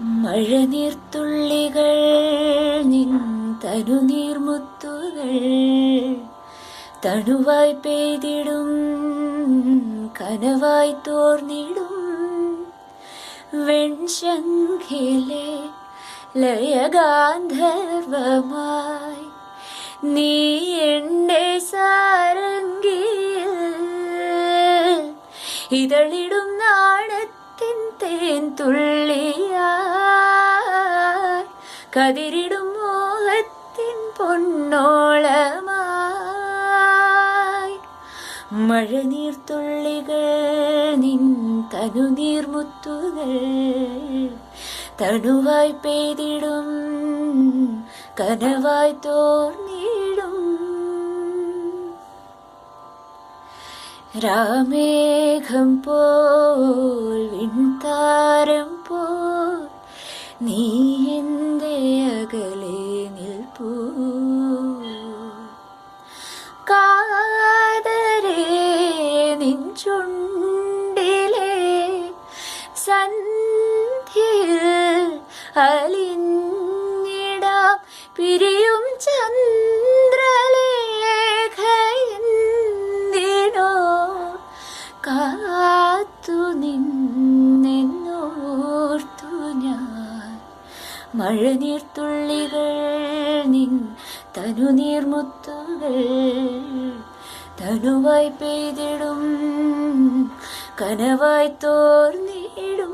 മഴനീർത്തുള്ളികൾ നിൻ തനുനീർമുത്തുകൾ തണുവായി പെയ്തിടും കനവായി തോർന്നിടും. വെൺശങ്കിലെ ലയഗാന്ധർവമായി നീ എന്റെ സാരംഗിയിൽ ഇതളിടും നാണത്തിൻ തേൻ തുള്ളിയായി കതിരിടും മോഹത്തിൻ പൊന്നോളമായി. മഴനീർത്തുള്ളികൾ നിൻ തനുനീർമുത്തുകൾ തണുവായി പെയ്തിടും കനവായി തോർന്നിടും. രാമേഘം പോൽ വിൺതാരം പോൽ നീ നിൻ ചുണ്ടിലെ സന്ധ്യയിൽ അലിഞ്ഞിടാം. പിരിയും ചന്ദ്രലേഖയെന്തിനോ കാത്തു നിന്നോർത്തു ഞാൻ. മഴനീർത്തുള്ളികൾ നിൻ തനുനീർമുത്തുകൾ തനുവായി പെയ്തിടും കനവായി തോർന്നിടും